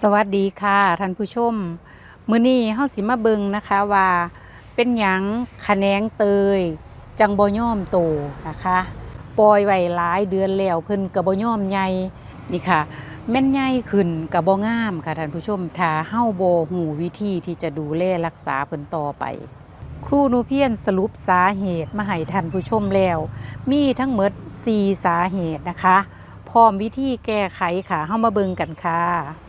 สวัสดีค่ะท่านผู้ชม มื้อนี้เฮาสิมาเบิงนะคะว่าเป็นหยังขะแนงเตย จังบ่ยอมโตนะคะปล่อยไว้หลายเดือนแล้วเพิ่นก็บ่ยอมใหญ่นี่ค่ะ แม่นใหญ่ขึ้นก็บ่งามค่ะท่านผู้ชมถ้าเฮาบ่ฮู้วิธีที่จะดูแลรักษาเพิ่นต่อไป ครูนูเพียนสรุปสาเหตุมาให้ท่านผู้ชมแล้ว มีทั้งหมด 4 สาเหตุนะคะ พร้อมวิธีแก้ไขค่ะเฮามาเบิงกันค่ะ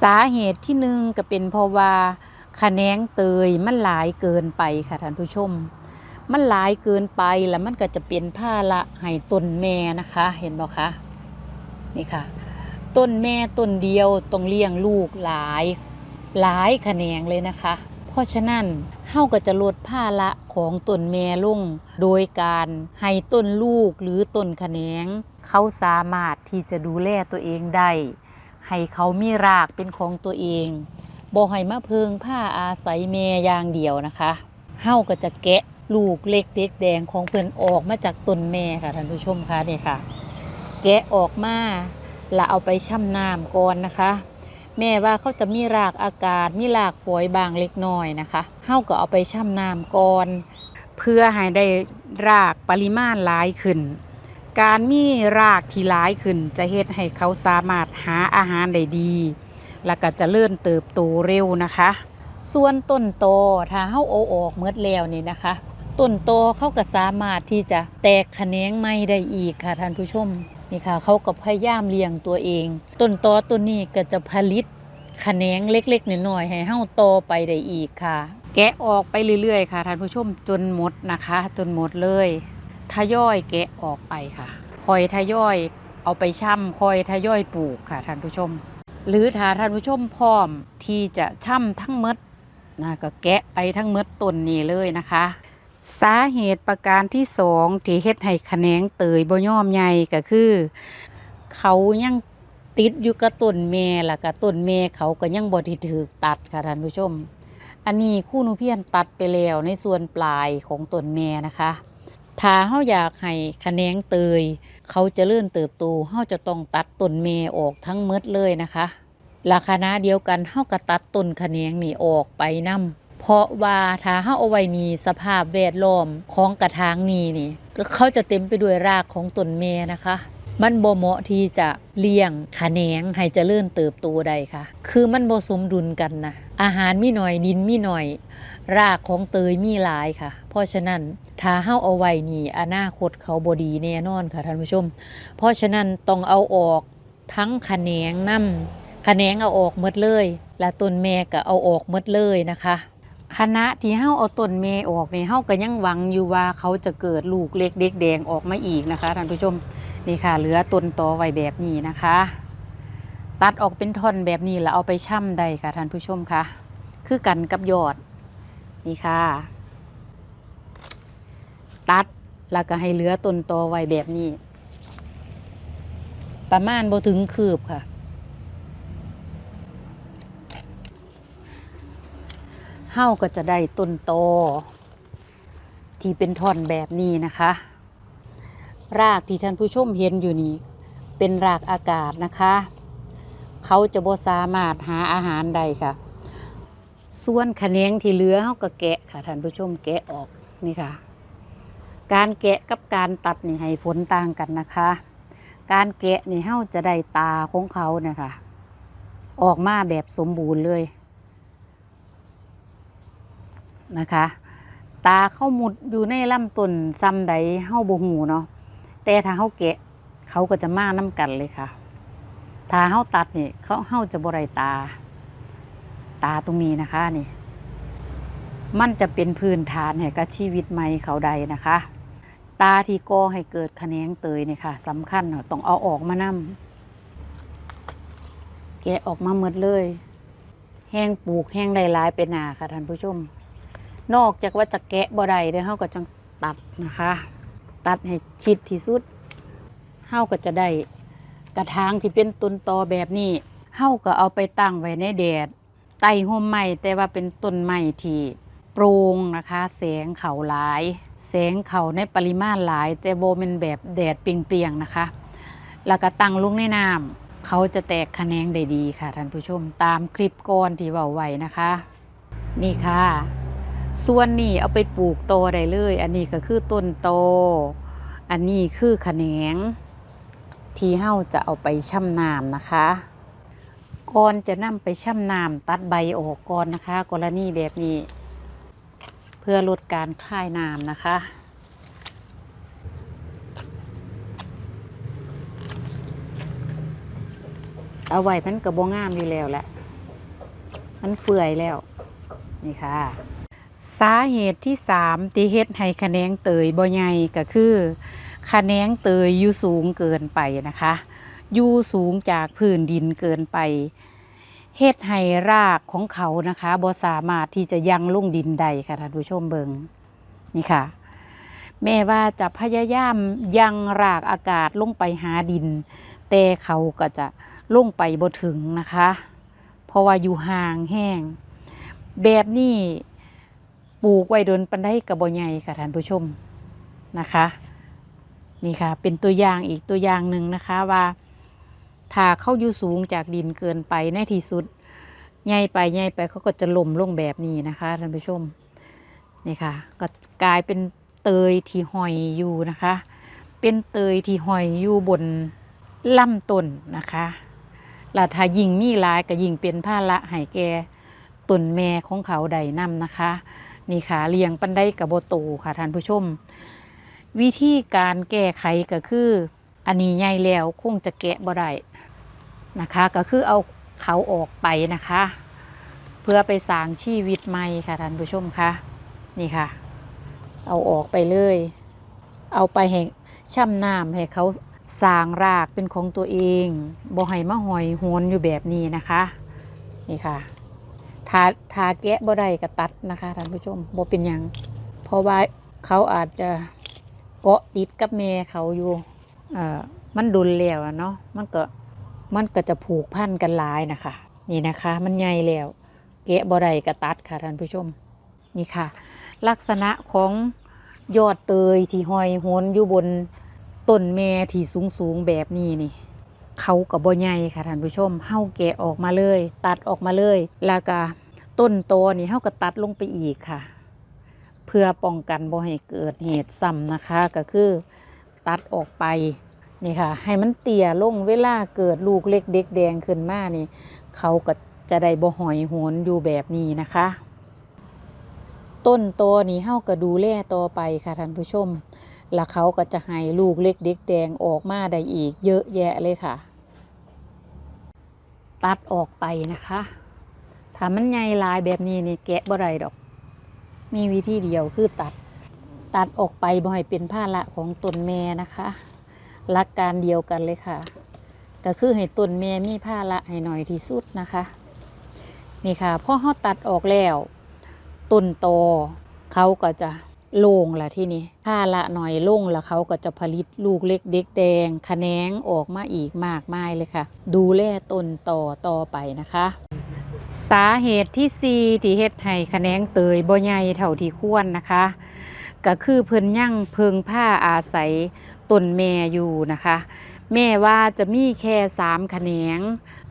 สาเหตุที่หนึ่งก็เป็นเพราะว่าขะแขนงเตยมันหลายเกินไปค่ะท่านผู้ชม มันหลายเกินไปแล้วมันก็จะเป็นภาระให้ต้นแม่นะคะ เห็นบ่คะนี่ค่ะ ต้นแม่ต้นเดียวต้องเลี้ยงลูกหลายหลายแขนงเลยนะคะ เพราะฉะนั้นเฮาก็จะลดภาระของต้นแม่ลง โดยการให้ต้นลูกหรือต้นแขนงเขาสามารถที่จะดูแลตัวเองได้ ให้เขามีรากเป็นของตัวเองบ่ให้มาเพิงผ้าอาศัยแม่อย่างเดียวนะคะเฮาก็จะแกะลูกเล็กเด็กแดงของเพิ่นออกมาจากต้นแม่ค่ะท่านผู้ชมคะนี่ค่ะ แกะออกมาแล้วเอาไปช่ำน้ำก่อนนะคะ แม่ว่าเขาจะมีรากอากาศมีรากฝอยบางเล็กน้อยนะคะเฮาก็เอาไปช่ำน้ำก่อน เพื่อให้ได้รากปริมาณหลายขึ้น การมีรากที่หลายขึ้น จะเฮ็ดให้เขาสามารถหาอาหารได้ดี แล้วก็จะเลื่อนเติบโตเร็วนะคะ ส่วนต้นโตถ้าเฮาเอออกเมื่อแล้วนี่นะคะต้นโตเขาก็สามารถที่จะแตกแขนงใหม่ได้อีกค่ะท่านผู้ชมนี่ค่ะเขาก็พยายามเลี้ยงตัวเอง ต้นตอต้นนี้ก็จะผลิตแขนงเล็กๆหน้อยๆให้เฮาโตไปได้อีกค่ะ แกะออกไปเรื่อยๆ ค่ะท่านผู้ชมจนหมดนะคะ จนหมดเลย ทยอยแกะออกไปค่ะ คอยทยอยเอาไปช่ำคอยทยอยปลูกค่ะท่านผู้ชม หรือถ้าท่านผู้ชมพร้อมที่จะช่ำทั้งมดนะก็แกะไปทั้งมดต้นนี้เลยนะคะ สาเหตุประการที่สองที่เฮ็ดให้แขนงเตยบ่ยอมใหญ่ก็คือ เขายังติดอยู่กับต้นแม่ล่ะกับต้นแม่เขาก็ยังบ่ได้ถูกตัดค่ะท่านผู้ชม อันนี้คู่นูเพียนตัดไปแล้วในส่วนปลายของต้นแม่นะคะ ถ้าเฮาอยากให้แขนงเตย เขาจะเลื่อนเติบโตเฮาจะต้องตัดต้นเมออกทั้งหมดเลยนะคะราคณะเดียวกันเฮาก็ตัดต้นแขนงนี่ออกไปนํเพราะว่าถ้าเฮาเอาไว้นี่สภาพแวดล้อมของกระถางนี้นี่ ก็เขาจะเต็มไปด้วยรากของต้นเมนะคะ มันบ่เหมาะที่จะเลี้ยงแขนงให้เจริญเติบโตได้ค่ะ คือมันบ่สมดุลกันนะ อาหารมีหน่อยดินมีหน่อย รากของเตยมีหลายค่ะ เพราะฉะนั้นถ้าเฮาเอาไว้นี่อนาคตเขาบ่ดีแน่นอนค่ะท่านผู้ชม เพราะฉะนั้นต้องเอาออกทั้งแขนงนำแขนงเอาออกหมดเลย และต้นแม่ก็เอาออกหมดเลยนะคะคณะที่เฮาเอาต้นเมออกนี่เฮาก็ยังหวังอยู่ว่าเขาจะเกิดลูกเล็กเด็กแดงออกมาอีกนะคะท่านผู้ชม นี่ค่ะ เหลือต้นตอไว้แบบนี้นะคะ ตัดออกเป็นท่อนแบบนี้แล้วเอาไปช่ำได้ค่ะท่านผู้ชมค่ะ คือกันกับยอด นี่ค่ะ ตัดแล้วก็ให้เหลือต้นตอไว้แบบนี้ ประมาณบ่ถึงคืบค่ะเฮาก็จะได้ต้นตอที่เป็นท่อนแบบนี้นะคะ รากที่ท่านผู้ชมเห็นอยู่นี่เป็นรากอากาศนะคะ เขาจะบ่สามารถหาอาหารใดค่ะ ส่วนแขนงที่เหลือเฮาก็แกะค่ะท่านผู้ชมแกะออกนี่ค่ะ การแกะกับการตัดนี่ให้ผลต่างกันนะคะ การแกะนี่เฮาจะได้ตาของเขาเนี่ยค่ะ ออกมาแบบสมบูรณ์เลยนะคะ ตาเข้ามุดอยู่ในลำต้นซ้ำใดเฮาบ่หูเนาะ แต่ถ้าเฮาแกะเขาก็จะมาน้ำกันเลยค่ะ ถ้าเฮาตัดนี่เขาเฮาจะบ่ได้ตา ตาตรงนี้นะคะนี่ มันจะเป็นพื้นฐานให้กับชีวิตใหม่เขาใดนะคะ ตาที่ก่อให้เกิดแขนงเตยนี่ค่ะสำคัญเนาะต้องเอาออกมานำแกะออกมาหมดเลย แห้งปลูกแห้งได้หลายเป็นหนาค่ะท่านผู้ชม นอกจากว่าจะแกะบ่ได้เด้อเฮาก็จังตัดนะคะ ตัดให้ชิดที่สุดเฮาก็จะได้กระถางที่เป็นต้นตอแบบนี้เฮาก็เอาไปตั้งไว้ในแดดใต้ห่มไม้แต่ว่าเป็นต้นไม้ที่โปร่งนะคะ แสงเขาหลาย แสงเขาในปริมาณหลาย แต่โบเป็นแบบแดดเปียงๆนะคะ แล้วก็ตั้งลงในน้ำเขาจะแตกคะแนงได้ดีค่ะท่านผู้ชมตามคลิปก่อนที่เว้าไว้นะคะ นี่ค่ะ ส่วนนี้เอาไปปลูกโตได้เลย อันนี้ก็คือต้นโต อันนี้คือขแหนง ที่เฮาจะเอาไปช่ำน้ำนะคะก่อนจะนำไปช่ำน้ำตัดใบออกก่อนนะคะ กรณีแบบนี้ เพื่อลดการคลายน้ำนะคะ เอาไว้มันกระบงามอยู่แล้วแหละ มันเฟื่อยแล้ว นี่ค่ะ สาเหตุที่สามที่เฮ็ดให้คะแนงเตยบ่ใหญ่ก็คือคะแนงเตยอยู่สูงเกินไปนะคะอยู่สูงจากพื้นดินเกินไปเฮ็ดให้รากของเขานะคะบ่สามารถที่จะยังลงดินได้ค่ะท่านผู้ชมเบิงนี่ค่ะ แม่ว่าจะพยายามยังรากอากาศลงไปหาดิน แต่เขาก็จะลงไปบ่ถึงนะคะ เพราะว่าอยู่ห่างแห้ง แบบนี้ ปลูกไว้โดนปันได้กระบอใหญ่ค่ะท่านผู้ชมนะคะ นี่ค่ะ เป็นตัวอย่างอีกตัวอย่างหนึ่งนะคะว่าถ้าเข้าอยู่สูงจากดินเกินไปในที่สุดใหญ่ไปใหญ่ไปเขาก็จะล่มลงแบบนี้นะคะท่านผู้ชมนี่ค่ะ ก็กลายเป็นเตยที่ห้อยอยู่นะคะ เป็นเตยที่ห้อยอยู่บนลำต้นนะคะแล้วถ้ายิงมีลายก็ยิงเป็นผ้าละให้แก่ต้นแม่ของเขาใดนำนะคะ นี่ค่ะเลี้ยงปันได้กับโบโตค่ะท่านผู้ชม วิธีการแก้ไขก็คือ อันนี้ใหญ่แล้วคงจะแกะบ่ได้นะคะ ก็คือเอาเขาออกไปนะคะ เพื่อไปสร้างชีวิตใหม่ค่ะท่านผู้ชมคะนี่ค่ะ เอาออกไปเลย เอาไปให้ช่ำน้ำให้เขาสร้างรากเป็นของตัวเองบ่ให้มาหอยโหนอยู่แบบนี้นะคะ นี่ค่ะ ทาทาแกะบ่ได้ก็ตัดนะคะท่านผู้ชมบ่เป็นหยังเพราะว่าเขาอาจจะเกาะติดกับแม่เขาอยู่เอ่อมันดุลแล้วเนาะมันก็มันก็จะผูกพันกันหลายนะคะ นี่นะคะ มันใหญ่แล้วแกะบ่ได้ก็ตัดค่ะท่านผู้ชมนี่ค่ะ ลักษณะของยอดเตยที่ห้อยโหนอยู่บนต้นแม่ที่สูงสูงๆแบบนี้นี่ เขากับบ่ใหญ่ค่ะท่านผู้ชมเฮาแกะออกมาเลย ตัดออกมาเลย แล้วก็ต้นโตนี่เฮาก็ตัดลงไปอีกค่ะ เพื่อป้องกันบ่ให้เกิดเหตุซ้ำนะคะก็คือตัดออกไปนี่ค่ะ ให้มันเตี่ยลงเวลาเกิดลูกเล็กเด็กแดงขึ้นมานี่ เขาก็จะได้บ่หอยโหนอยู่แบบนี้นะคะ ต้นโตนี่เฮาก็ดูแลต่อไปค่ะท่านผู้ชมแล้วเขาก็จะให้ลูกเล็กเด็กแดงออกมาได้อีกเยอะแยะเลยค่ะ ตัดออกไปนะคะถ้ามันใหญ่ลายแบบนี้นี่แกะบ่ได้ดอก มีวิธีเดียวคือตัด ตัดออกไปบ่ให้เป็นภาระของต้นแม่นะคะหลักการเดียวกันเลยค่ะ ก็คือให้ต้นแม่มีภาระให้หน่อยที่สุดนะคะ นี่ค่ะพอเขาตัดออกแล้วต้นโตเขาก็จะ โล่งละที่นี่ผ้าละหน่อยโล่งล้วเขาก็จะผลิตลูกเล็กเด็กแดงขะแขนงออกมาอีกมากมายเลยค่ะ ดูแลต้นต่อต่อไปนะคะ สาเหตุที่ซีที่เฮ็ดให้ขะแขนงเตยบ่ใหญ่เท่าที่ควรนะคะ ก็คือเพิ่นยั่งเพิงผ้าอาศัยต้นแม่อยู่นะคะ แม่ว่าจะมีแค่สามแขนง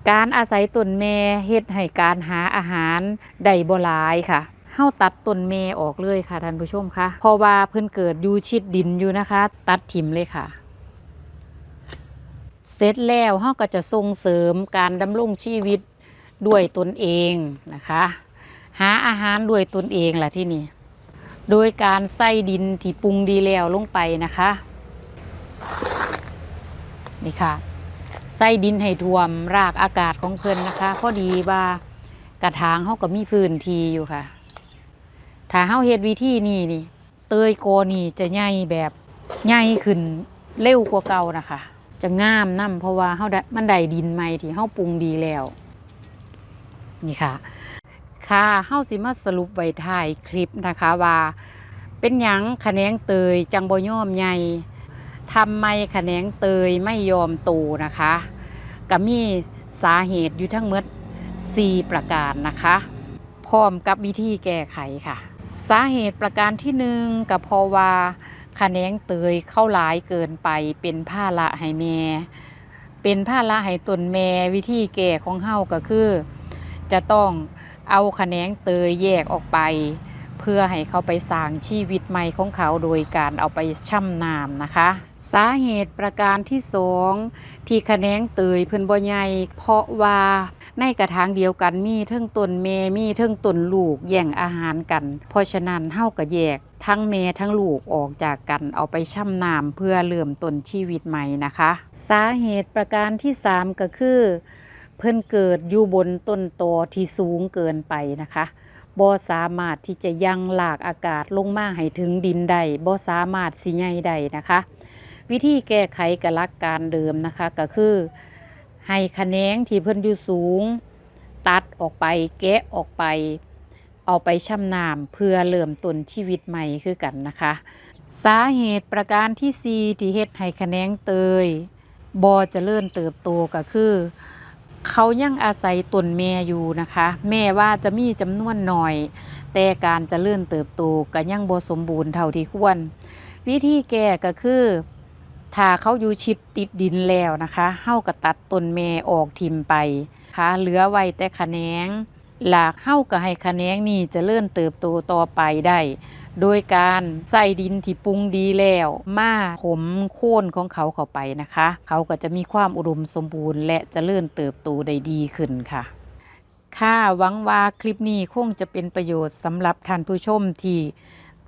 การอาศัยต้นแม่เฮ็ดให้การหาอาหารได้บ่หลายค่ะ เฮาตัดต้นแม่ออกเลยค่ะท่านผู้ชมคะเพราะว่าเพิ่นเกิดอยู่ชิดดินอยู่นะคะ ตัดถิ่มเลยค่ะ เสร็จแล้วเฮาก็จะส่งเสริมการดำรงชีวิตด้วยตนเองนะคะ หาอาหารด้วยตนเองแหละที่นี่ โดยการใส่ดินที่ปรุงดีแล้วลงไปนะคะ นี่ค่ะใส่ดินให้ท่วมรากอากาศของเพิ่นนะคะ พอดีว่ากระถางเขาก็มีพื้นที่อยู่ค่ะ ถ้าเฮาเฮ็ดวิธีนี้นี่ เตยโกนี่จะใหญ่แบบใหญ่ขึ้นเร็วกว่าเก่านะคะ จะงามนํเพราะว่าเฮาดมันได้ดินใหม่ที่เฮาปรุงดีแล้ว นี่ค่ะ ค่ะเฮาสิมาสรุปไว้ท้ายคลิปนะคะว่า เป็นหยังขแขนงเตยจังบ่ยอมใหญ่ทำไมขแขนงเตยไม่ยอมโตนะคะก็มีสาเหตุอยู่ทั้งหมด4ประการนะคะ พร้อมกับวิธีแก้ไขค่ะ สาเหตุประการที่หนึ่งก็เพราะว่าขแนงเตยเข้าหลายเกินไปเป็นผ้าละให้แม่ เป็นภาระให้ตนแม่วิธีแก่ของเฮาก็คือ จะต้องเอาขแนงเตยแยกออกไป เพื่อให้เขาไปสร้างชีวิตใหม่ของเขาโดยการเอาไปช่ำน้ำนะคะ สาเหตุประการที่สองที่ขแนงเตยเพิ่นบ่ใหญ่เพราะว่า ในกระถางเดียวกันมีทั้งต้นแม่มีทั้งต้นลูกแย่งอาหารกัน เพราะฉะนั้นเฮาก็แยกทั้งแม่ทั้งลูกออกจากกันเอาไปช่ำน้ำเพื่อเริ่มต้นชีวิตใหม่นะคะ สาเหตุประการที่สามก็คือ เพิ่นเกิดอยู่บนต้นตอที่สูงเกินไปนะคะบ่สามารถที่จะยังหลากอากาศลงมาให้ถึงดินได้บ่สามารถสิใหญ่ได้นะคะ วิธีแก้ไขกับลักการเดิมนะคะก็คือ ให้คะแนงที่เพิ่นอยู่สูง ตัดออกไปแกะออกไป เอาไปช่ำน้ำเพื่อเริ่มต้นชีวิตใหม่คือกันนะคะ สาเหตุประการที่สี่ที่เฮ็ดให้คะแนงเตยบ่เจริญเติบโตก็คือ เขายังอาศัยตนแม่อยู่นะคะ แม่ว่าจะมีจำนวนหน่อย แต่การจะเลื่อนเติบโตก็ยังบ่สมบูรณ์เท่าที่ควร วิธีแก้ก็คือ ถ้าเขาอยู่ชิดติดดินแล้วนะคะเฮาก็ตัดต้นแม่ออกทิมไปค่ะเหลือไว้แต่ขะแขนงหลากเฮาก็ให้ขะแขนงนี่จะเลื่อนเติบโตต่อไปได้ โดยการใส่ดินที่ปรุงดีแล้วมาถมโค่นของเขาเข้าไปนะคะ เขาก็จะมีความอุดมสมบูรณ์ และจะเลื่อนเติบโตได้ดีขึ้นค่ะค่ะหวังว่าคลิปนี้คงจะเป็นประโยชน์สำหรับท่านผู้ชมที่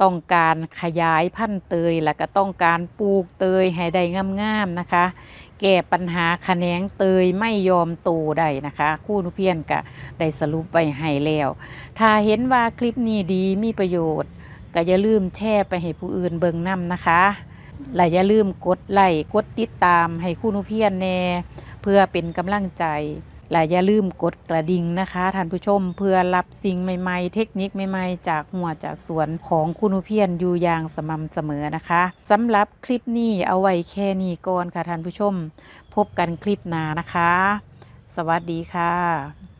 ต้องการขยายพันธุ์เตย และก็ต้องการปลูกเตยให้ได้งามๆนะคะ แก้ปัญหาขแขนงเตยไม่ยอมโตได้นะคะคู่นุเพียนก็ได้สรุปไว้ให้แล้ว ถ้าเห็นว่าคลิปนี้ดีมีประโยชน์ก็อย่าลืมแชร์ไปให้ผู้อื่นเบิ่งนํนะคะและอย่าลืมกดไลค์กดติดตามให้คู่นุเพียนแน่เพื่อเป็นกำลังใจ และอย่าลืมกดกระดิ่งนะคะท่านผู้ชมเพื่อรับสิ่งใหม่ๆ เทคนิคใหม่ๆ จากหัวจากสวนของคุณอุเพียนอยู่อย่างสม่ำเสมอนะคะสำหรับคลิปนี้เอาไว้แค่นี้ก่อนค่ะท่านผู้ชม พบกันคลิปหน้านะคะ สวัสดีค่ะ